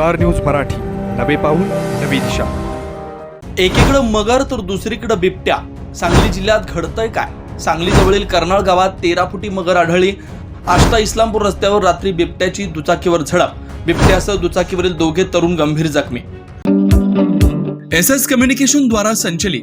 Star news Marathi. नवे पाऊल नवी दिशा. एकीकडं मगर तर दुसरीकडं बिबट्या. सांगली जिल्ह्यात घडतंय काय? सांगली जवळील कर्नाळ गावात तेरा फुटी मगर आढळली. आष्टा इस्लामपूर रस्त्यावर रात्री बिबट्याची दुचाकीवर झडप. बिबट्यासह दुचाकीवरील दोघे तरुण गंभीर जखमी. एस एस कम्युनिकेशन द्वारा संचलित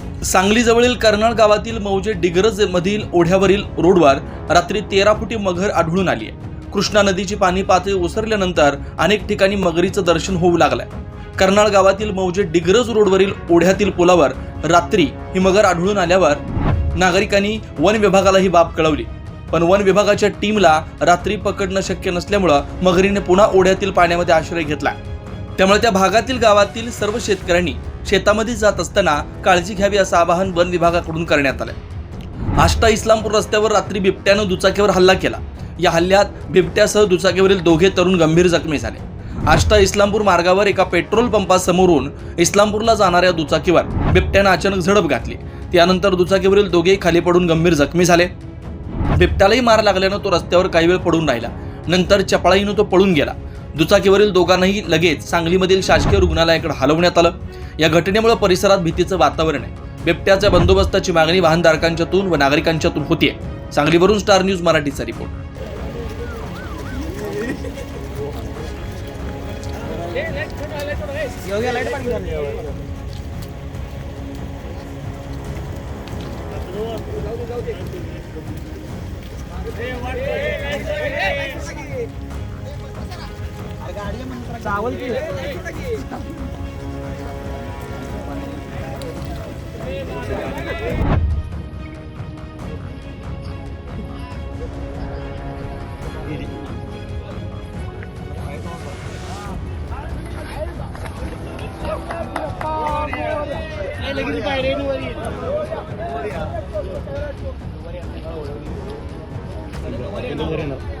सांगलीजवळील कर्नळ कर्नाळ गावातील मौजे डिग्रज मधील ओढ्यावरील रोडवर रात्री तेरा फुटी मगर आढळून आली आहे. कृष्णा नदीची पाणी पातळी ओसरल्यानंतर अनेक ठिकाणी मगरीचं दर्शन होऊ लागलंय. कर्नाळ गावातील मौजे डिग्रज रोडवरील ओढ्यातील पुलावर रात्री ही मगर आढळून आल्यावर नागरिकांनी वन विभागाला ही बाब कळवली. पण वन विभागाच्या टीमला रात्री पकडणं शक्य नसल्यामुळं मगरीने पुन्हा ओढ्यातील पाण्यामध्ये आश्रय घेतला. त्यामुळे त्या भागातील गावातील सर्व शेतकऱ्यांनी शेतामध्ये जात असताना काळजी घ्यावी असं आवाहन वन विभागाकडून करण्यात आलंय. आष्टा इस्लामपूर रस्त्यावर रात्री बिबट्यानं दुचाकीवर हल्ला केला. या हल्ल्यात बिबट्यासह दुचाकीवरील दोघे तरुण गंभीर जखमी झाले. आष्टा इस्लामपूर मार्गावर एका पेट्रोल पंपासमोरून इस्लामपूरला जाणाऱ्या दुचाकीवर बिबट्यानं अचानक झडप घातली. त्यानंतर दुचाकीवरील दोघे खाली पडून गंभीर जखमी झाले. बिबट्यालाही मार लागल्यानं तो रस्त्यावर काही वेळ पडून राहिला. नंतर चपळाईनं तो पळून गेला. दुचाकीवरील दोघांनाही लगेच सांगलीमधील शासकीय रुग्णालयाकडे हलवण्यात आलं. या घटनेमुळे परिसरात भीतीचं वातावरण आहे. बिबट्याच्या बंदोबस्ताची मागणी वाहनधारकांच्यातून व नागरिकांच्यातून होतीये. सांगलीवरून स्टार न्यूज मराठीचा रिपोर्ट. चावल की Thank you.